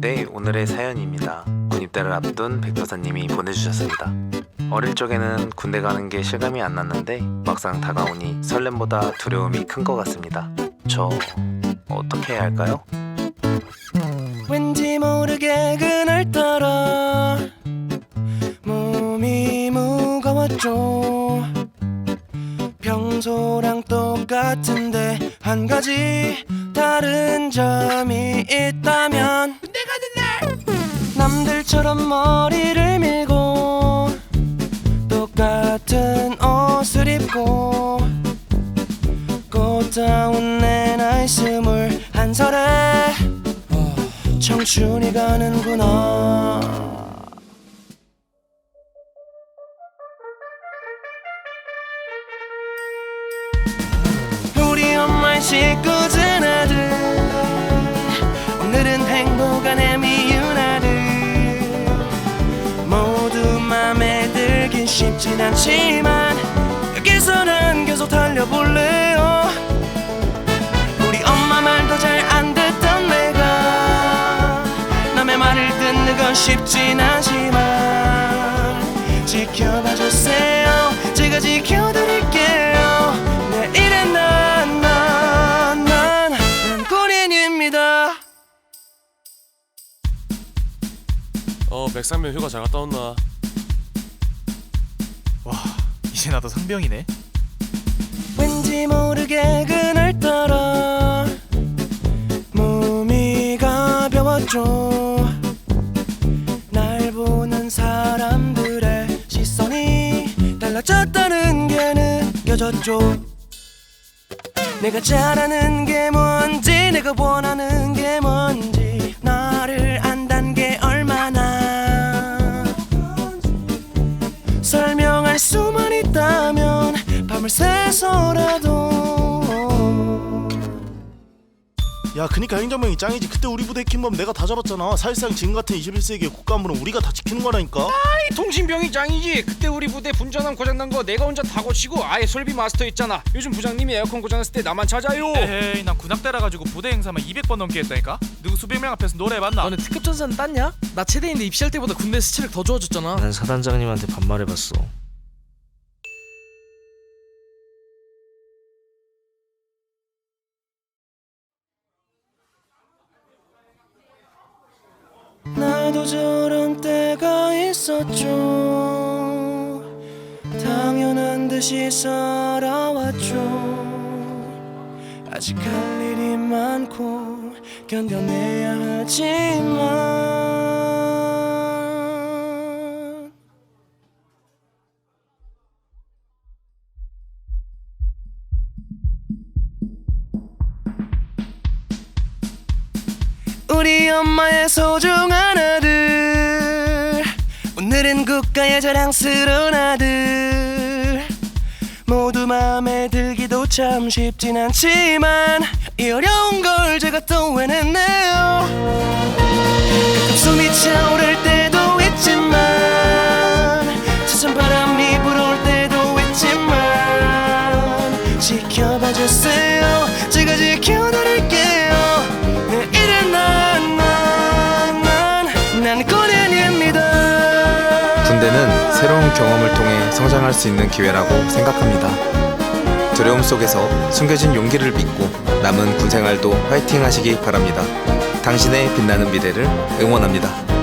네, 오늘의 사연입니다. 군입대를 앞둔 백도사님이 보내주셨습니다. 어릴 적에는 군대 가는 게 실감이 안 났는데 막상 다가오니 설렘보다 두려움이 큰 것 같습니다. 저 어떻게 해야 할까요? 왠지 모르게 그날 따라 몸이 무거웠죠 평소랑 똑같은데 한 가지 다른 점이 있다면 남들처럼 머리를 밀고 똑같은 옷을 입고 꽃다운 내 나이 스물 한 살에 청춘이 가는구나. 우리 엄마의 식구진 아들 쉽진 않지만 여기서는 계속 달려볼래요. 우리 엄마 말도 잘 안 듣던 내가 남의 말을 듣는 건 쉽진 않지만 지켜봐 주세요. 제가 지켜드릴게요. 내일은 난난난난 군인입니다. 어 백상면 휴가 잘 갔다 온나 와 이제 나도 상병이네. 왠지 모르게 그날 따라 몸이 가벼웠죠 날 보는 사람들의 시선이 달라졌다는 게 느껴졌죠. 내가 잘하는 게 뭔지 내가 원하는 밤을 새서라도. 야 그니까 행정병이 짱이지. 그때 우리 부대 킴범 내가 다 잡았잖아. 사실상 지금 같은 21세기의 국가안보는 우리가 다 지키는 거라니까. 통신병이 짱이지. 그때 우리 부대 분전함 고장난 거 내가 혼자 다 고치고 아예 설비 마스터 했잖아. 요즘 부장님이 에어컨 고장났을 때 나만 찾아요. 에이 난 군악대라 가지고 부대 행사만 200번 넘게 했다니까. 누구 수백 명 앞에서 노래해봤나? 너는 특급 전사는 땄냐? 나 체대인데 입시할 때보다 군대 스체력 더 좋아졌잖아. 난 사단장님한테 반말해봤어. 나도 저런 때가 있었죠. 당연한 듯이 살아왔죠. 아직 할 일이 많고 견뎌내야 하지만 우리 엄마의 소중한 아들. 오늘은 국가의 자랑스러운 아들. 모두 마음에 들기도 참 쉽진 않지만 이 어려운 걸 제가 또 해냈네요. 가끔 숨이 차오를 때도 있지만 차찬 바람이 불어올 때도 있지만 지켜봐 주세요 군대는 새로운 경험을 통해 성장할 수 있는 기회라고 생각합니다. 두려움 속에서 숨겨진 용기를 믿고 남은 군 생활도 화이팅 하시기 바랍니다. 당신의 빛나는 미래를 응원합니다.